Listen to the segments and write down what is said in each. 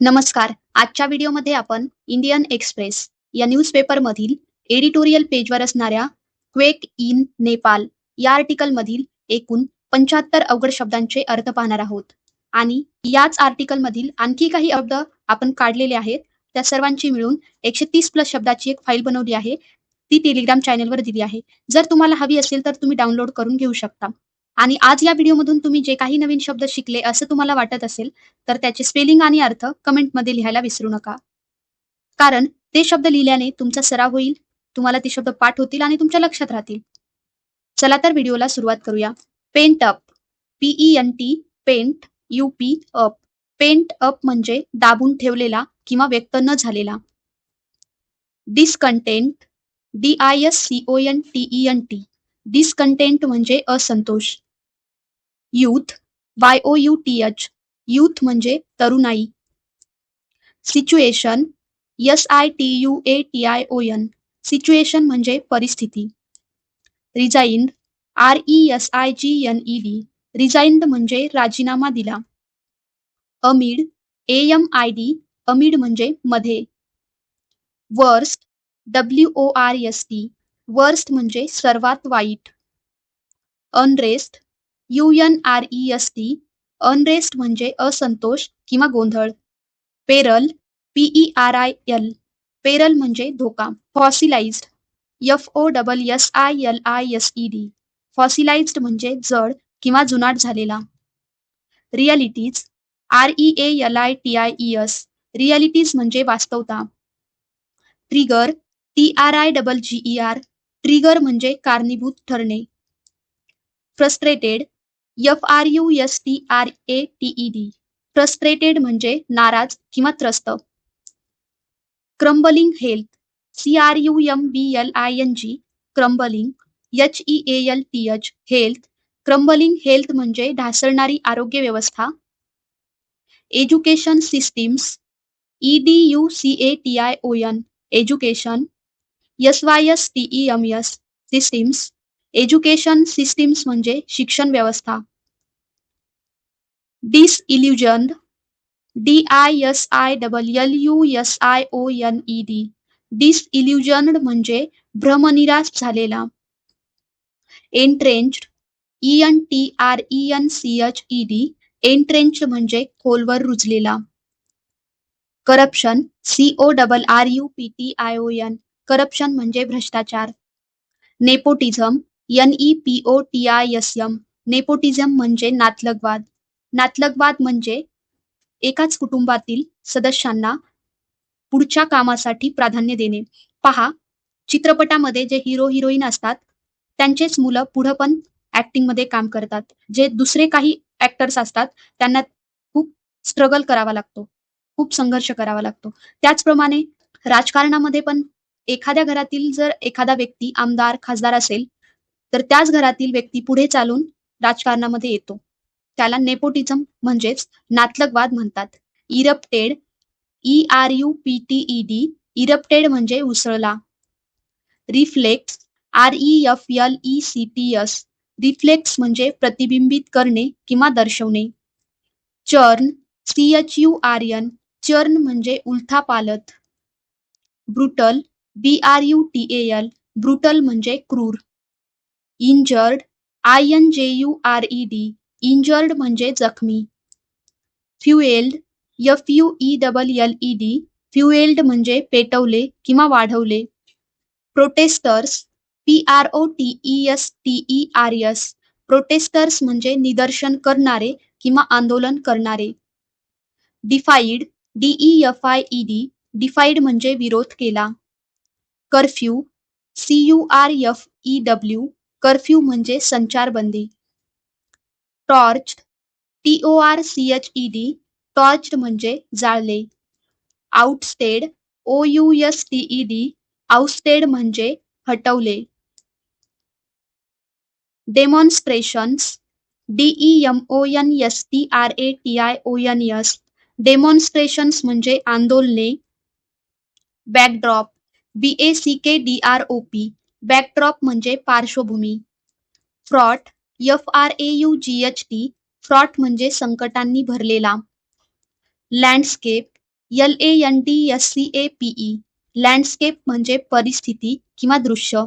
नमस्कार. आजच्या व्हिडिओमध्ये आपण इंडियन एक्सप्रेस या न्यूजपेपरमधील एडिटोरियल पेजवर असणाऱ्या क्वेक इन नेपाल या आर्टिकलमधील एकूण पंच्याहत्तर अवघड शब्दांचे अर्थ पाहणार आहोत. आणि याच आर्टिकलमधील आणखी काही शब्द आपण काढलेले आहेत. त्या सर्वांची मिळून एकशे तीस प्लस शब्दाची एक फाईल बनवली आहे. ती टेलिग्राम चॅनेलवर दिली आहे. जर तुम्हाला हवी असेल तर तुम्ही डाउनलोड करून घेऊ शकता. आणि आज या व्हिडिओमधून तुम्ही जे काही नवीन शब्द शिकले असं तुम्हाला वाटत असेल तर त्याचे स्पेलिंग आणि अर्थ कमेंटमध्ये लिहायला विसरू नका. कारण ते शब्द लिहिल्याने तुमचा सराव होईल तुम्हाला ते शब्द पाठ होतील आणि तुमच्या लक्षात राहतील. चला तर व्हिडिओला सुरुवात करूया. Pent up P E N T pent U P up pent up म्हणजे दाबून ठेवलेला किंवा व्यक्त न झालेला. Discontent D I S C O N T N T discontent म्हणजे असंतोष. Youth Y O U T H youth म्हणजे तरुणाई. Situation S I T U A T I O N situation म्हणजे परिस्थिती. Resigned R E S I G N E D resigned म्हणजे राजीनामा दिला. Amid A M I D amid म्हणजे मध्ये. Worst W O R S T worst म्हणजे सर्वात वाईट. Unrest U N R E S T unrest म्हणजे असंतोष किंवा गोंधळ. Peril P E R I L peril म्हणजे धोका. Fossilised F O double S I L I S E D fossilised म्हणजे जड किंवा जुनाट झालेला. Realities R E A L I T I E S realities म्हणजे वास्तवता. Trigger T R I double G E R trigger म्हणजे कारणीभूत ठरणे. Frustrated F R U S T R A T D frustrated म्हणजे नाराज किंवा त्रस्त. Crumbling health C R U M B L I N G crumbling H E A L T H health. Crumbling health म्हणजे ढासळणारी आरोग्य व्यवस्था. Education systems E D U C A T I O N education. S Y S T M S systems education systems म्हणजे शिक्षण व्यवस्था. Disillusion D I S I double L U S I O N E D. Disillusioned म्हणजे भ्रमनिराश झालेला. Entrenched E N T R E N C H E D entrench म्हणजे खोलवर रुजलेला. Corruption C O double R U P T I O N. Corruption म्हणजे भ्रष्टाचार. Nepotism N E P O T I S M nepotism म्हणजे नातलगवाद. नातलगवाद म्हणजे एकाच कुटुंबातील सदस्यांना पुढच्या कामासाठी प्राधान्य देणे. पहा चित्रपटामध्ये जे हिरो हिरोईन असतात त्यांचेच मुलं पुढं पण ऍक्टिंगमध्ये काम करतात. जे दुसरे काही ऍक्टर्स असतात त्यांना खूप स्ट्रगल करावा लागतो. खूप संघर्ष करावा लागतो. त्याचप्रमाणे राजकारणामध्ये पण एखाद्या घरातील जर एखादा व्यक्ती आमदार खासदार असेल तर त्याच घरातील व्यक्ती पुढे चालून राजकारणामध्ये येतो. त्याला नेपोटिझम म्हणजेच नातलगवाद म्हणतात. Erupted E R U P T E D erupted म्हणजे उसळला. Reflects R E F L E C T S reflects म्हणजे प्रतिबिंबित करणे किंवा दर्शवणे. Churn C H U R N churn म्हणजे उलथा पालत brutal B R U T A L brutal म्हणजे क्रूर. Injured I N J U R E D injured म्हणजे जखमी. Fuelled F U E double L E D fuelled म्हणजे पेटवले किंवा वाढवले. Protesters P R O T E S T E R S protesters म्हणजे निदर्शन करणारे किंवा आंदोलन करणारे. Defied D E F I E D defied म्हणजे विरोध केला. Curfew C U R F E W curfew म्हणजे संचारबंदी. Torched T O R C H E D torched म्हणजे जाळले. Ousted O U S T E D ousted म्हणजे हटवले. Demonstrations D E M O N S T R A T I O N S demonstrations म्हणजे आंदोलने. Backdrop B A C K D R O P backdrop म्हणजे पार्श्वभूमी. Fraught F R A U G H T fraught म्हणजे संकटांनी भरलेला. Landscape L A N D S C A P E landscape म्हणजे परिस्थिती किंवा दृश्य.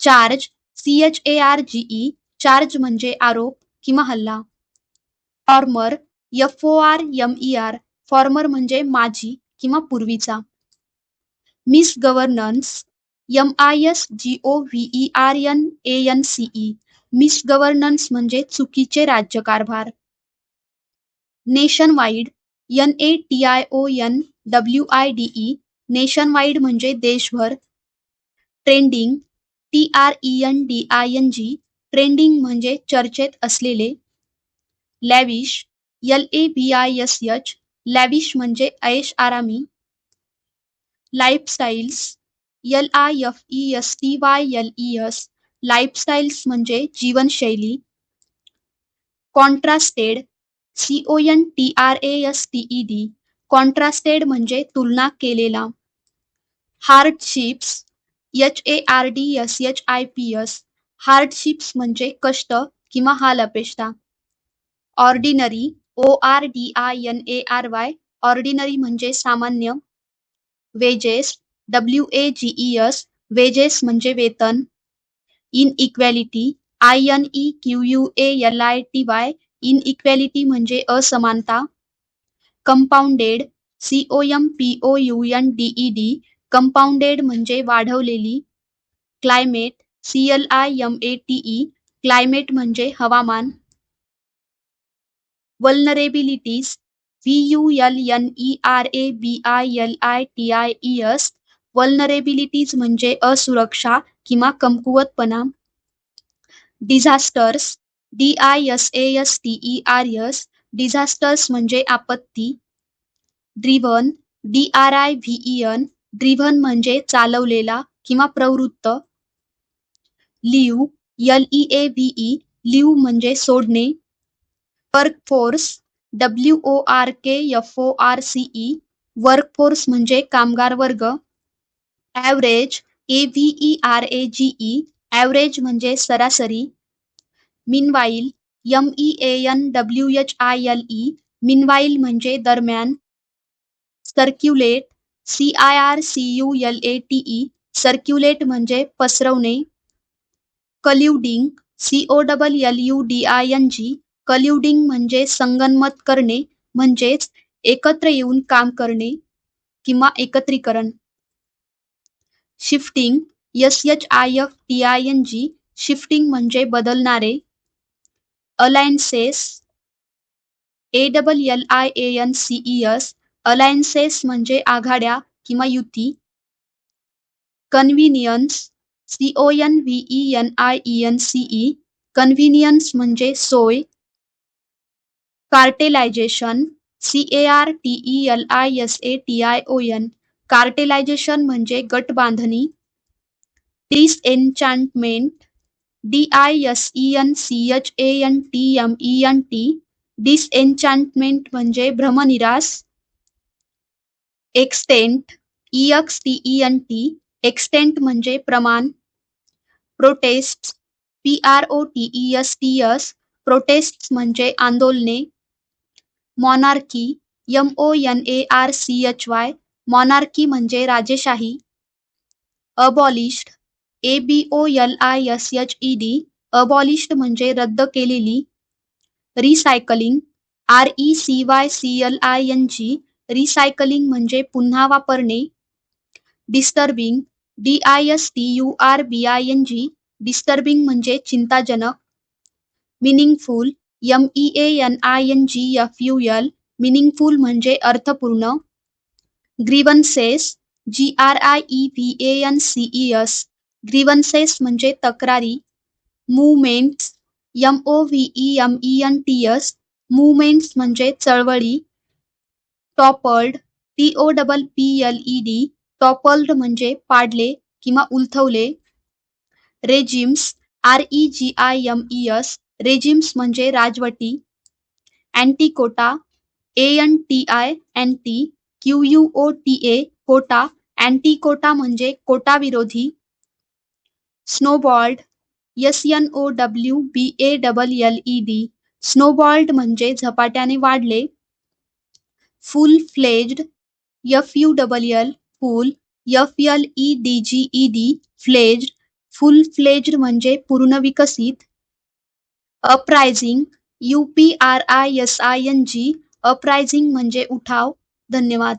Charge C H A R G E charge म्हणजे आरोप किंवा हल्ला. Former F O R M E R former म्हणजे माझी किंवा पूर्वीचा. Misgovernance M I S G O V E R N A N C E misgovernance म्हणजे चुकीचे राज्यकारभार. Nationwide N A T I O N W I D E nationwide म्हणजे देशभर. Trending T R E N D I N G trending म्हणजे चर्चेत असलेले. Lavish L A B I S H lavish म्हणजे ऐश आरामी. Lifestyles L I F E S T Y L E S lifestyles म्हणजे जीवनशैली. Contrasted C O N T R A S T E D contrasted म्हणजे तुलना केलेला. Hardships H A R D S H I P S hardships म्हणजे कष्ट किंवा हाल अपेष्टा ordinary O R D I N A R Y ordinary म्हणजे सामान्य. Wages W A G E S wages म्हणजे वेतन inequality I N E Q U L I T Y inequality म्हणजे असमानता compounded C O M P O U N D E D compounded म्हणजे वाढवलेली climate C L I M A T E climate म्हणजे हवामान vulnerabilities V U L N E R A B I L I T I E S vulnerabilities म्हणजे असुरक्षा किंवा कमकुवतपणा. Disasters D I S A S T E R S disasters म्हणजे आपत्ती. Driven D R I V N driven म्हणजे चालवलेला किंवा प्रवृत्त. Leave L E A V E leave म्हणजे सोडणे. Workforce W O R K F O R C E workforce म्हणजे कामगार वर्ग. Average A V R A G E average म्हणजे सरासरी. Meanwhile M E N W H I L E meanwhile म्हणजे दरम्यान. Circulate C I R C U L A T E circulate म्हणजे पसरवणे. Colluding C O double L U D I N G colluding म्हणजे संगनमत करणे म्हणजेच एकत्र येऊन काम करणे किंवा एकत्रीकरण. Shifting S H I F T I N G shifting म्हणजे बदलणारे. Alliances A double L I A N C E S alliances म्हणजे आघाड्या किंवा युती. Convenience C O N V E N I E N C E convenience म्हणजे सोय cartelisation C A R T E L I S A T I O N cartelisation म्हणजे गट बांधणी disenchantment D I S E N C H A N T M E N T disenchantment म्हणजे भ्रमनिरास. Extent E X T E N T extent म्हणजे प्रमाण. Protests P R O T E S T S protests म्हणजे आंदोलने. Monarchy M O N A R C H Y monarchy म्हणजे राजेशाही abolished A B O L I S H E D abolished म्हणजे रद्द केलेली recycling R E C Y C L I N G recycling म्हणजे पुन्हा वापरणे disturbing D I S T U R B I N G disturbing म्हणजे चिंताजनक meaningful M E A N I N G F U L meaningful म्हणजे अर्थपूर्ण. Grievances G R I E V A N C E S grievances म्हणजे तक्रारी. Movements M O V E M E N T S movements म्हणजे चळवळी. Toppled T O double P L E D toppled म्हणजे पाडले किंवा उलथवले. Regimes R E G I M E S regimes म्हणजे राजवटी anti quota A N T I N T Q U O T A quota. Anti quota म्हणजे quota विरोधी snowballed S N O W B A double L E D snowballed म्हणजे झपाट्याने वाढले. Full fledged F U double L full F L E D G E D fledged full fledged म्हणजे पूर्ण विकसित uprising U P R I S I N G uprising म्हणजे उठाव. धन्यवाद.